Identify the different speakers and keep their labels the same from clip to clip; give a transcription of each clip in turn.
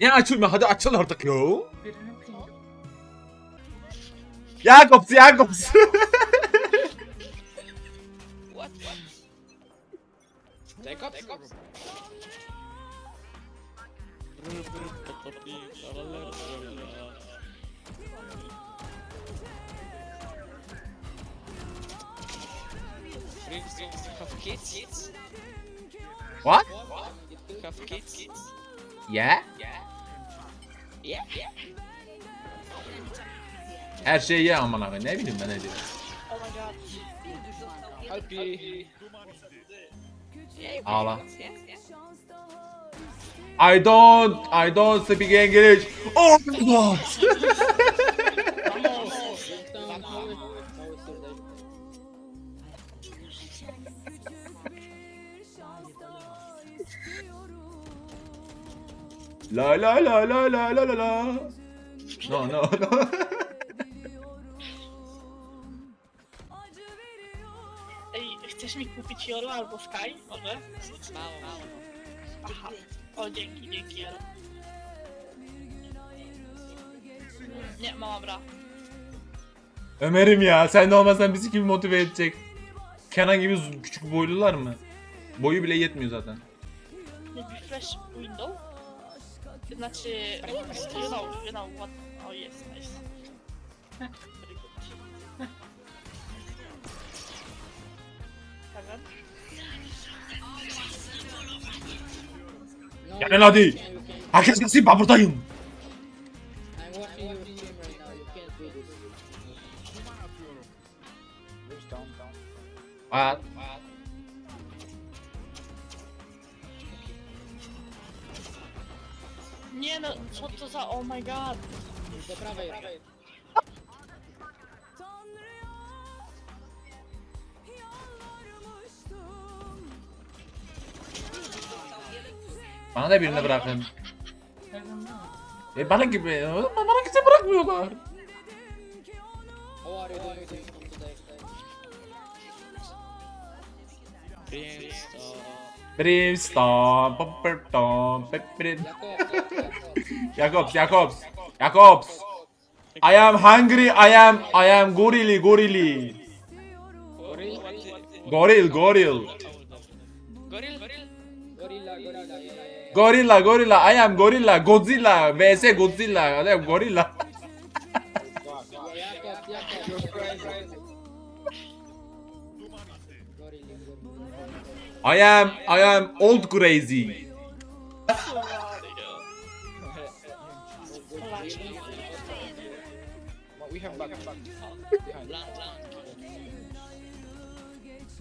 Speaker 1: Niye açılmıyor? Hadi açıl artık yo.
Speaker 2: Birini ping.
Speaker 1: Jakobs, Jakobs.
Speaker 3: What? Jacob? Jacob? Have kids?
Speaker 1: What?
Speaker 3: Have kids?
Speaker 1: Yeah.
Speaker 3: Yeah.
Speaker 1: Her şeyi ye aman abi. Ne bileyim ben ne diyorum.
Speaker 3: Oh my god. Yeah,
Speaker 1: Ağla. I don't, I don't speak English. Oh my god. La la la la la la la la. No no no.
Speaker 4: Ej, chcesz mi kupić Joru albo Sky? Może?
Speaker 3: Mało, mało.
Speaker 4: Aha. O, dzięki, dzięki Joru. Nie, mama bra.
Speaker 1: Ömer'im ya sen de olmasan bizi kim motive edecek? Kenan gibi küçük boylular mı? Boyu bile yetmiyor zaten.
Speaker 4: Maybe fresh window? Znaczy, you know, you know what... Oh yes, nice. Very good. Seven.
Speaker 1: Gelin hadi. Herkes gelsin ben buradayım.
Speaker 5: I'm watching your stream right now. You can't do this.
Speaker 1: At.
Speaker 4: Nie no, co to za... Oh my god.
Speaker 5: Do prawej.
Speaker 1: Bana da birini bırakın. E bana gibi. Bana kimse bırakmıyorlar.
Speaker 5: From today?
Speaker 3: Brimstone.
Speaker 1: Brimstone, Popperton, Pepperin.
Speaker 5: Jakob, Jakob,
Speaker 1: Jakobs, Jakobs. Jakobs. I am hungry, I am, I am gorilla, gorilla.
Speaker 3: Goril?
Speaker 1: Goril, goril.
Speaker 3: Goril? Goril?
Speaker 5: Gorilla, gorilla, yeah, yeah, yeah.
Speaker 1: Gorilla, gorilla, I am gorilla, Godzilla, vs Godzilla, I am gorilla. I am, I am old crazy.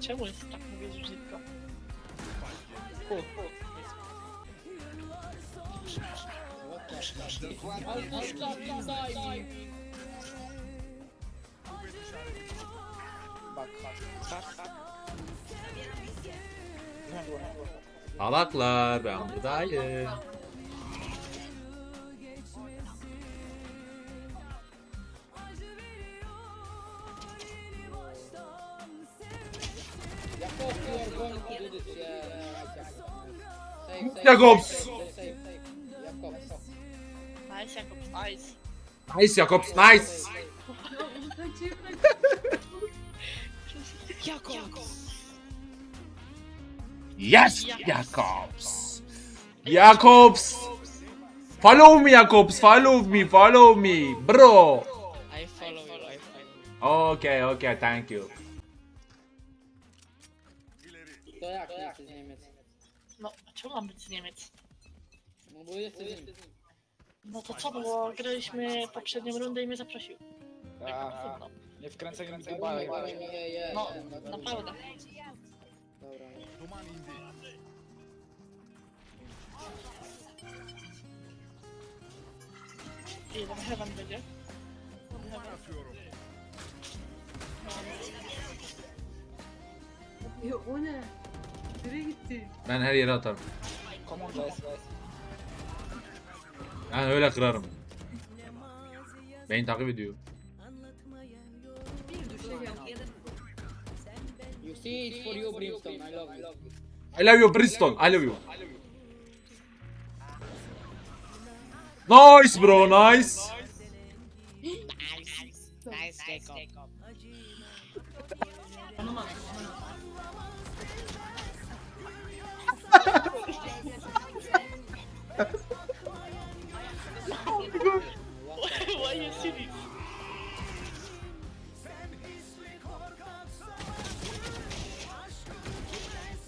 Speaker 4: Czemu
Speaker 1: Salaklar, ben buradayım. Jakobs.
Speaker 4: Nice, Jakob, nice.
Speaker 1: Nice Jakobs, nice. Jest Jakobs! Jakobs! Follow me, Jakobs! Follow me, follow me, bro!
Speaker 3: I follow you, I follow you.
Speaker 1: Okej, okej, thank you.
Speaker 5: To jak to jak? Niemiec?
Speaker 4: No, a czemu mam być z Niemiec?
Speaker 5: No bo jesteś z.
Speaker 4: No to co było? Graliśmy poprzednią rundę i mnie zaprosił.
Speaker 6: Tak, Tak,
Speaker 4: no,
Speaker 6: nie wkręcaj, nie
Speaker 5: wkręcaj, nie,
Speaker 4: no
Speaker 5: yeah, no,
Speaker 4: naprawdę.
Speaker 5: Dobra.
Speaker 4: Jeden heaven będzie.
Speaker 2: Ya o ne? Nereye gitti?
Speaker 1: Ben her yere atarım.
Speaker 6: Come on guys.
Speaker 1: Ben öyle kırarım. Beni takip ediyor.
Speaker 5: See, it's for you, Brimstone. I love you.
Speaker 1: I love you, Bristol. I love you. Nice bro nice.
Speaker 3: Nice Jacob.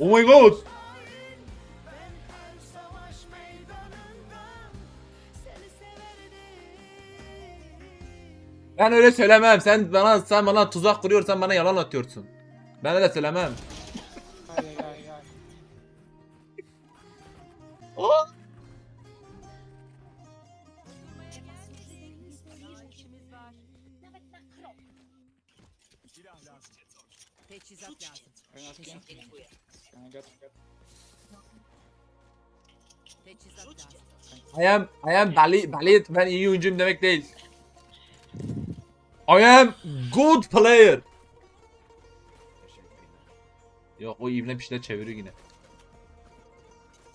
Speaker 1: Oh my god. Ben öyle söylemem. Sen bana sen bana tuzak kuruyorsan bana yalan atıyorsun. Ben öyle söylemem.
Speaker 6: Ay ay ay ay.
Speaker 7: Teçhizat lazım.
Speaker 6: Can I get?
Speaker 1: I am I am Bali Bali ben iyi oyuncuyum demek değil. I am good player. Yok o ibne pişler çeviriyor yine.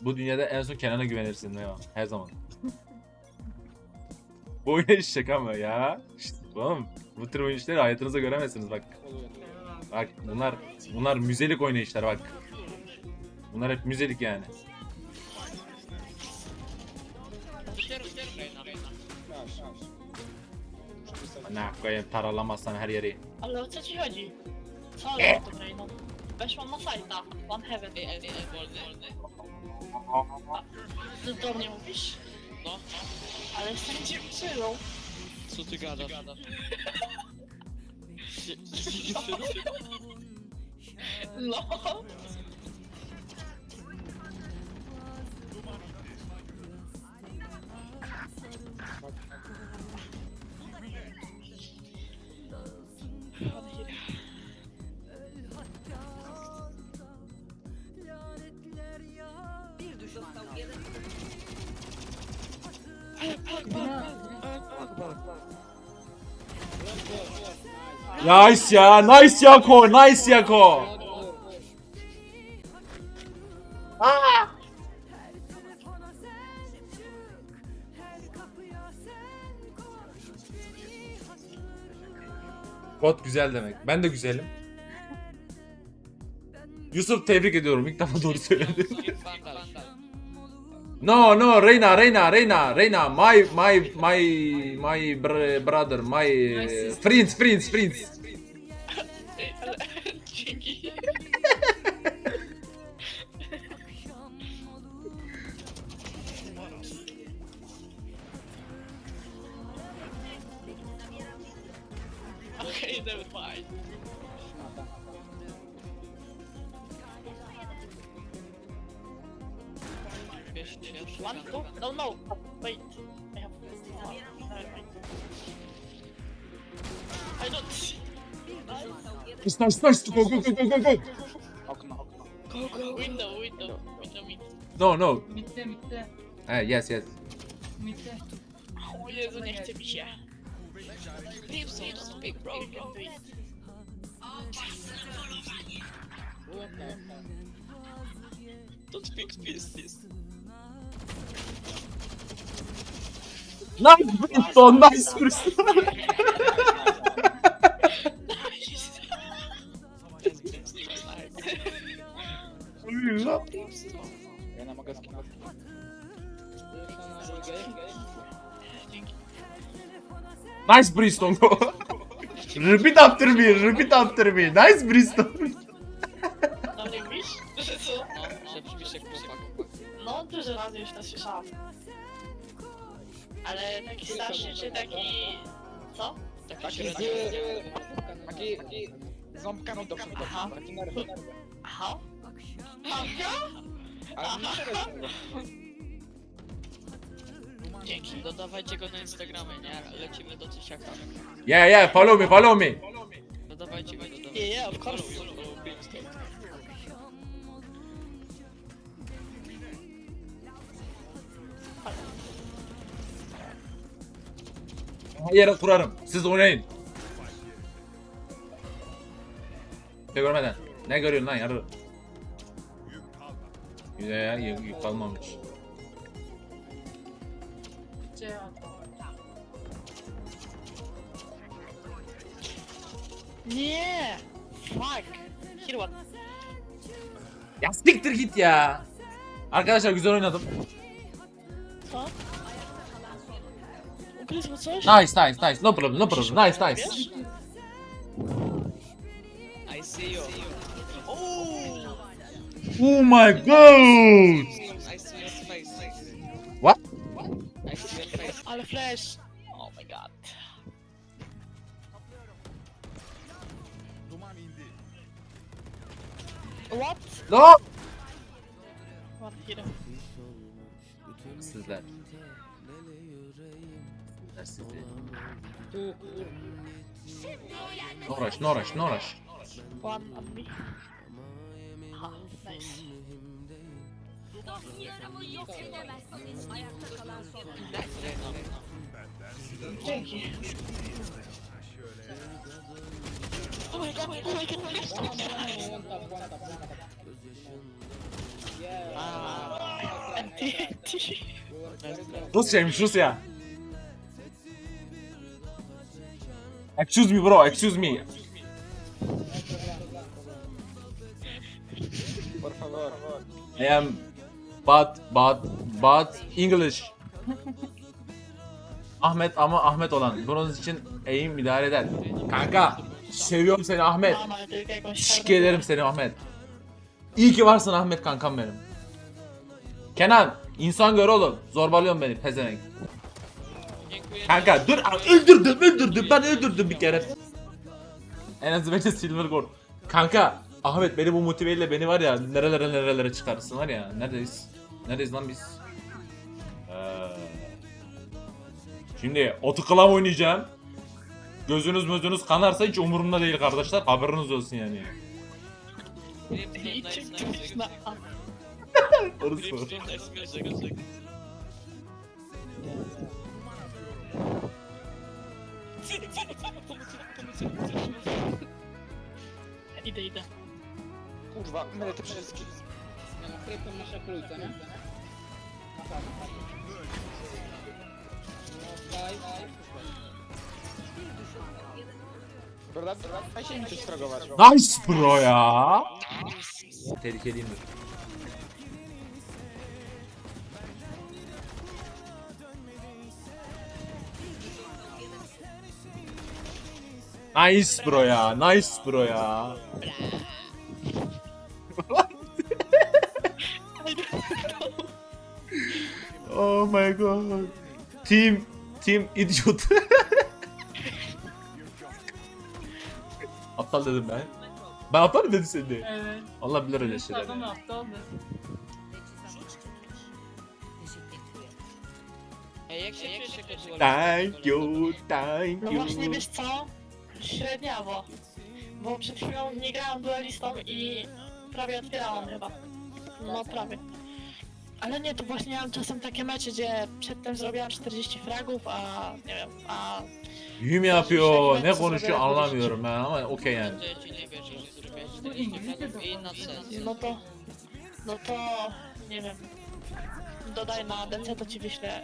Speaker 1: Bu dünyada en son Kenan'a güvenirsin ya her zaman. Bu oyun şaka mı ya? İşte, oğlum bu tür oyun işleri hayatınızda göremezsiniz bak. Bak bunlar bunlar müzelik oynayışlar bak. Bunlar hep müzelik yani.
Speaker 3: Reyna.
Speaker 1: Ana koyayım taralamazsan her yeri.
Speaker 4: Ale o co ci chodzi? Co ale to Reyno? Weszłam na sajta. One Heaven.
Speaker 3: Ej, ej, ej, wolny, wolny.
Speaker 4: Ty do mnie mówisz?
Speaker 3: No,
Speaker 4: Ale jestem dziewczyną.
Speaker 3: co ty gadasz?
Speaker 4: No.
Speaker 1: Nice ya, nice Yako, nice Yako. Bot güzel demek. Ben de güzelim. Yusuf tebrik ediyorum. İlk defa doğru söyledin. No, no, Reina, Reina, Reina, Reyna, my, my, my, my br- brother, my uh, friends, friends, friends.
Speaker 4: Dzięki. Okay, never mind. One, two, no, no. Wait. I have. I don't see.
Speaker 1: Nice, nice, nice. Go, go, go, go, go, go.
Speaker 6: Okno.
Speaker 4: Go, go. Window, window, window, mid.
Speaker 1: No, no.
Speaker 2: Mitte mitte.
Speaker 1: Eh, yes, yes.
Speaker 2: Mitte.
Speaker 4: O Jezu, nie chce mi się.
Speaker 3: Leave so don't speak, bro.
Speaker 4: You can do it.
Speaker 3: Don't speak, please, please.
Speaker 6: Nie mogę skinąć.
Speaker 1: Nice, Brimstone. repeat after me, repeat after me. Nice, Brimstone.
Speaker 4: Co? Taki Taki.
Speaker 3: Taki...
Speaker 6: Ząbkami do przodu.
Speaker 4: Aha.
Speaker 6: Taki nerwy.
Speaker 4: Aha. Aha.
Speaker 6: Ale nie szereg.
Speaker 4: Dzięki.
Speaker 3: Dodawajcie go na Instagramie, nie? Lecimy do tysiaka.
Speaker 1: Yeah, yeah, follow me, follow me.
Speaker 3: Dodawajcie go, dodawajcie.
Speaker 4: Yeah, yeah, of course.
Speaker 3: Follow, follow, Brimstone.
Speaker 1: Her yere kurarım. Siz oynayın. Ne görmeden. Ne görüyorsun lan yarı? Ya ya yük yük kalmamış.
Speaker 4: Niye? Fuck. One.
Speaker 1: Ya siktir git ya. Arkadaşlar güzel oynadım. Nice nice nice. No problem no problem. Nice nice.
Speaker 3: I see you.
Speaker 1: Oh my god.
Speaker 3: I see your face.
Speaker 1: What?
Speaker 3: I see your face.
Speaker 4: Ale flash. Oh my god. What?
Speaker 1: No.
Speaker 4: One
Speaker 1: Sizler sizler.
Speaker 5: Tu kur...
Speaker 1: No rush no rush no rush.
Speaker 4: One on me. Ha, nice.
Speaker 7: Ayakta kalan son oyuncu.
Speaker 4: Dzięki. Oh my god, oh my god, oh my god.
Speaker 5: One tap, one tap, one
Speaker 1: Excuse me bro excuse me.
Speaker 6: Por favor.
Speaker 1: I am bad bad bad English. Ahmet ama Ahmet olan. Bunun için eğim idare eder. Kanka seviyorum seni Ahmet.
Speaker 4: Czarną-
Speaker 1: ederim seni Ahmet. İyi ki varsın Ahmet kankam benim. Kenan insan gör oğlum. Zorbalıyorsun beni pezevenk. Kanka dur öldürdüm öldürdüm ben öldürdüm bir kere. En az bence silver gold. Kanka Ahmet beni bu motiveyle beni var ya nerelere nerelere çıkarırsın var ya neredeyiz? Neredeyiz lan biz? Ee, şimdi otuklam oynayacağım. Gözünüz gözünüz kanarsa hiç umurumda değil kardeşler haberiniz olsun yani.
Speaker 3: Benim
Speaker 4: Idę, idę.
Speaker 6: Kurwa, mylę te wszystkie.
Speaker 5: No, krypton masz na trójce, nie? No, daj, daj.
Speaker 6: Dobra, daj się im coś stragować.
Speaker 1: Nice bro ya. Nice bro ya. Nice bro ya. oh my god. Team Team idiot. Aptal dedim ben. Ben aptal mı dedim seni?
Speaker 2: Evet.
Speaker 1: Allah bilir öyle şeyler.
Speaker 2: Adam aptaldı.
Speaker 1: Thank you, thank you.
Speaker 4: Średniawo. Bo przed chwilą nie grałam duelistą i prawie otwierałam chyba. No prawie. Ale nie, to właśnie miałam czasem takie mecze, gdzie przedtem zrobiłam 40 fragów, a nie wiem, a
Speaker 1: mü yapıyor? Ne konuşuyor anlamıyorum ben ama okey yani.
Speaker 3: To ja ci nie wierzę, że zrobiłeś
Speaker 2: Bu
Speaker 3: 40
Speaker 2: İngilizce
Speaker 3: fragów
Speaker 2: de
Speaker 3: i na sens.
Speaker 4: no to, no to, nie wiem, dodaj na DC, to ci wyślę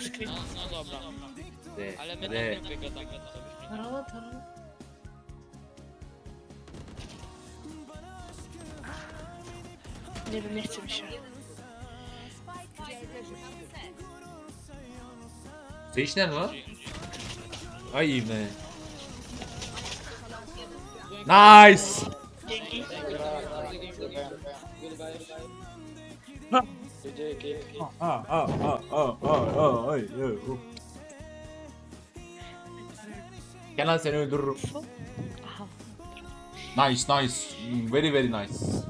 Speaker 4: screen.
Speaker 3: No, no dobra. Ale my
Speaker 1: de.
Speaker 3: na grupie
Speaker 4: wiem, nie chce mi się.
Speaker 1: Seyiş nerede lan? Ay iyi be. Nice.
Speaker 5: Goodbye.
Speaker 6: Dzięki.
Speaker 1: Ah ah ah ah ah ah oh. Kenan seni öldürürüm. Nice nice. Very very nice.